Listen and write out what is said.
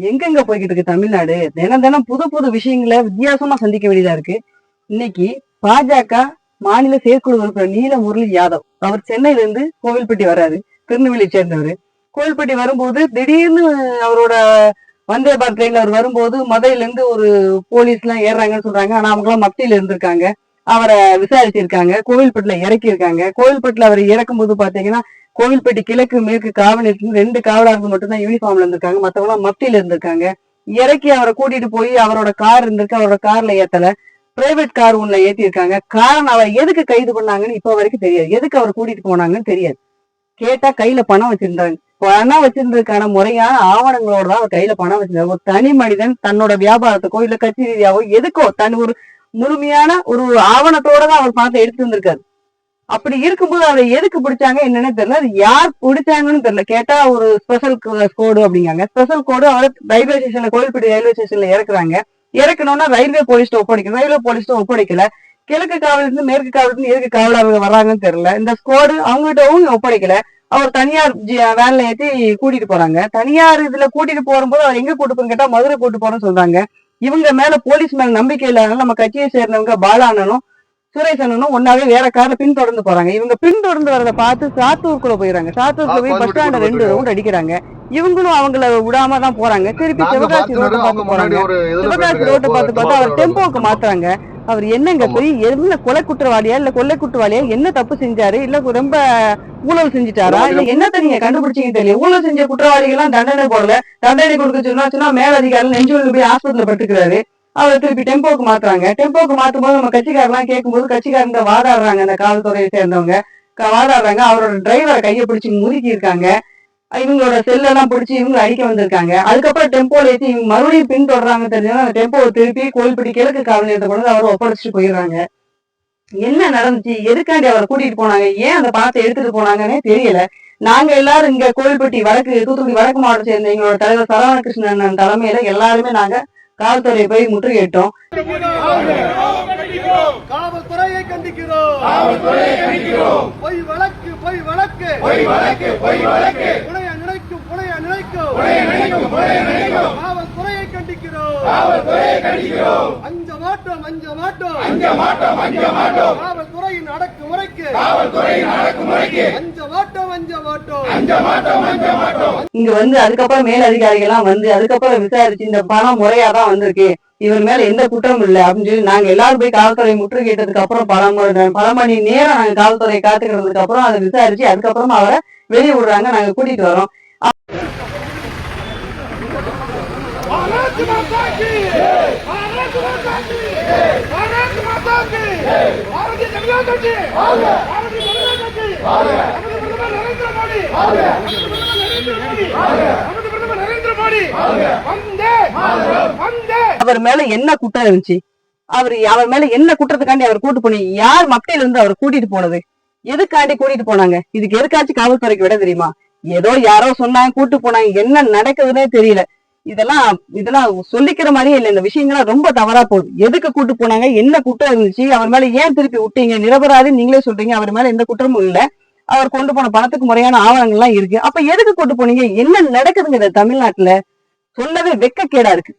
எங்கெங்க போய்கிட்டு இருக்கு தமிழ்நாடு? தினம் தினம் புது புது விஷயங்களை வித்தியாசமா சந்திக்க வேண்டியதா இருக்கு. இன்னைக்கு பாஜக மாநில செயற்குழு உறுப்பினர் நீல முரளி யாதவ். அவர் சென்னையில இருந்து கோவில்பட்டி வர்றாரு. திருநெல்வேலியை சேர்ந்தவர். கோவில்பட்டி வரும்போது திடீர்னு அவரோட வந்தே பாரத் ட்ரெயின்ல அவர் வரும்போது மதுரையில இருந்து ஒரு போலீஸ் எல்லாம் ஏறுறாங்கன்னு சொல்றாங்க. ஆனா அவங்க எல்லாம் மத்தியில இருந்திருக்காங்க. அவரை விசாரிச்சிருக்காங்க. கோவில்பட்டில இறக்கி இருக்காங்க கோவில்பட்டில அவர் இறக்கும் போது பாத்தீங்கன்னா கோவில்பட்டி கிழக்கு மேற்கு காவல் ரெண்டு காவலர்கள் மட்டும்தான் யூனிஃபார்ம்ல இருந்திருக்காங்க. மத்தவங்களாம் எல்லாம் மத்தியில இருந்திருக்காங்க. இறக்கி அவரை கூட்டிட்டு போய் அவரோட கார் இருந்திருக்கு. அவரோட கார்ல ஏத்தல. பிரைவேட் கார் ஒண்ணுல ஏத்திருக்காங்க. காரணம் அவர் எதுக்கு கைது பண்ணாங்கன்னு இப்ப வரைக்கும் தெரியாது. எதுக்கு அவர் கூட்டிட்டு போனாங்கன்னு தெரியாது. கேட்டா கையில பணம் வச்சிருந்தாங்க. பணம் வச்சிருந்ததுக்கான முறையான ஆவணங்களோட தான் அவர் கையில பணம் வச்சிருந்தாங்க ஒரு தனி மனிதன் தன்னோட வியாபாரத்துக்கோ இல்ல கட்சி ரீதியாவோ எதுக்கோ தன் ஒரு முழுமையான ஒரு ஆவணத்தோட தான் அவர் பணத்தை எடுத்து வந்திருக்காரு. அப்படி இருக்கும்போது அதை எதுக்கு பிடிச்சாங்க என்னன்னு தெரியல. அது யார் பிடிச்சாங்கன்னு தெரியல. கேட்டா ஒரு ஸ்பெஷல் கோடு அப்படிங்காங்க. ஸ்பெஷல் கோடு அவர் ரயில்வே ஸ்டேஷன்ல கோயில்பட்டி ரயில்வே ஸ்டேஷன்ல இறக்குறாங்க. இறக்கணும்னா ரயில்வே போலீஸ்ட ஒப்படைக்கணும். ரயில்வே போலீஸ்ட ஒப்படைக்கல. கிழக்கு காவலிருந்து மேற்கு காவலிருந்து எதுக்கு காவலர்கள் வர்றாங்கன்னு தெரியல. இந்த ஸ்கோடு அவங்ககிட்டவும் ஒப்படைக்கல. அவர் தனியார் ஜி- வேன்ல ஏத்தி கூட்டிட்டு போறாங்க. தனியார் இதுல கூட்டிட்டு போகும்போது அவர் எங்க கூட்டு போறேன்னு கேட்டா மதுரை கூட்டு போறோம்னு சொல்றாங்க. இவங்க மேல போலீஸ் மேல நம்பிக்கை இல்லாதனால நம்ம கட்சியை சேர்ந்தவங்க பாலானனும் சுரேஷ் அண்ணனும் ஒன்னாவே வேற கார்ல பின்தொடர்ந்து போறாங்க. இவங்க பின்தொடர்ந்து வரத பார்த்து சாத்தூருக்குள்ள போயிடறாங்க. சாத்தூருக்குள்ள போய் பஸ் ஸ்டாண்ட ரெண்டு ரவுண்ட் அடிக்கிறாங்க. இவங்களும் அவங்கள விடாம தான் போறாங்க. திருப்பி சிவகாசி ரோட்டை பார்த்து போறாங்க. சிவகாசி ரோட்டை பார்த்து பார்த்தா அவர். டெம்போக்கு மாத்துறாங்க. அவர் என்னங்க. போய் என்ன கொலை குற்றவாளியா இல்ல கொள்ளை குற்றவாளியா என்ன தப்பு செஞ்சாரு இல்ல ரொம்ப ஊழல் செஞ்சுட்டாரா இல்ல என்னத்த நீங்க கண்டுபிடிச்சீங்க தெரியல. ஊழல் செஞ்ச குற்றவாளிகள் எல்லாம் தண்டனை போடல. தண்டனை கொடுக்க சொன்னா சொன்னா மேலதிகாரி நெஞ்சு போய் ஆஸ்பத்திரியில பட்டுக்கிறாரு அவர் திருப்பி டெம்போக்கு மாத்துறாங்க. டெம்போக்கு மாத்தும் போது நம்ம கட்சிக்காரெல்லாம் கேட்கும்போது கட்சிக்காரங்க வாதாடுறாங்க. அந்த காவல்துறையை சேர்ந்தவங்க. வாதாடுறாங்க. அவரோட டிரைவரை கையை பிடிச்சி முறுக்கி இருக்காங்க. இவங்களோட செல்லெல்லாம் பிடிச்சி இவங்க அடிக்க வந்திருக்காங்க. அதுக்கப்புறம் டெம்போல ஏற்றி இவங்க மறுபடியும் பின்தொடர்றாங்க தெரிஞ்சா அந்த டெம்போவை திருப்பி கோயில்பட்டி கிழக்கு காவல் நிலையத்தை கொண்டு அவரை ஒப்படைச்சிட்டு போயிடுறாங்க. என்ன நடந்துச்சு? எதுக்காண்டி அவரை கூட்டிட்டு போனாங்க? ஏன் அந்த பணத்தை எடுத்துட்டு போனாங்கன்னே தெரியல. நாங்க எல்லாரும் இங்க கோயில்பட்டி வடக்கு தூத்துக்குடி வடக்கு மாவட்டம் சேர்ந்த எங்களோட தலைவர் சரவணகிருஷ்ணன் தலைமையில எல்லாருமே நாங்க காவல்துறையை போய் முற்றுகையிட்டோம். காவல்துறையை கண்டிக்கிறோம். காவல்துறையை கண்டிக்கிறோம். பொய் வழக்கு பொய் வழக்கு. பொய் வழக்கு பொய் வழக்கு. நினைக்கும் புனைய நினைக்கும். புனைய நினைக்கும் புனைய நினைக்கும். காவல்துறையை கண்டிக்கிறோம். காவல்துறையை கண்டிக்கிறோம். அஞ்ச மாட்டோம் அஞ்ச மாட்டோம். அஞ்ச மாட்டோம் அஞ்ச மாட்டோம். காவல்துறையின் அடக்குமுறைக்கு காவல்துறையின் அடக்குமுறைக்கு அஞ்ச மாட்டோம் அஞ்ச மாட்டோம் அஞ்ச மாட்டோம் அஞ்ச மாட்டோம் இங்க வந்து அதுக்கப்புறம் மேல் அதிகாரிகள்லாம் வந்து அதுக்கப்புறம் விசாரிச்சு இந்த பணம் முறையா தான் வந்திருக்கு. இவர் மேல எந்த குற்றமும் இல்லை அப்படின்னு சொல்லி நாங்க எல்லாரும் போய் காவல்துறை முற்றுகையிட்டதுக்கு அப்புறம் பல மணி- பல மணி நேரம் நாங்க காவல்துறையை காத்துக்கிறதுக்கு அப்புறம் அதை விசாரிச்சு அதுக்கப்புறமா அவரை வெளியே விடுறாங்க நாங்க கூட்டிட்டு வரோம். பாரத் மாதா கி பாரத் மாதா கி ஜனதா கட்சி. அவர் மேல என்ன குற்றம் இருந்துச்சு? அவர் அவர் மேல என்ன குற்றத்துக்காண்டி அவர் கூட்டு போனீங்க யார் மத்தியில இருந்து அவர் கூட்டிட்டு போனது? எதுக்காண்டி கூட்டிட்டு போனாங்க? இதுக்கு எதுக்காச்சும் காவல்துறைக்கு விட தெரியுமா? ஏதோ யாரோ சொன்னாங்க கூட்டு போனாங்க. என்ன நடக்குதுன்னே தெரியல. இதெல்லாம் இதெல்லாம் சொல்லிக்கிற மாதிரியே இல்ல. இந்த விஷயங்கள்லாம் ரொம்ப தவறா போகுது. எதுக்கு கூட்டு போனாங்க? என்ன குற்றம் இருந்துச்சு? அவர் மேல ஏன் திருப்பி விட்டீங்க? நிரபராதி நீங்களே சொல்றீங்க. அவர் மேல எந்த குற்றமும் இல்ல. அவர் கொண்டு போன பணத்துக்கு முறையான ஆவணங்கள்லாம் இருக்கு. அப்ப எதுக்கு கூட்டு போனீங்க? என்ன நடக்குதுங்க தமிழ்நாட்டுல சொல்லவே வெக்கக்கேடா இருக்கு.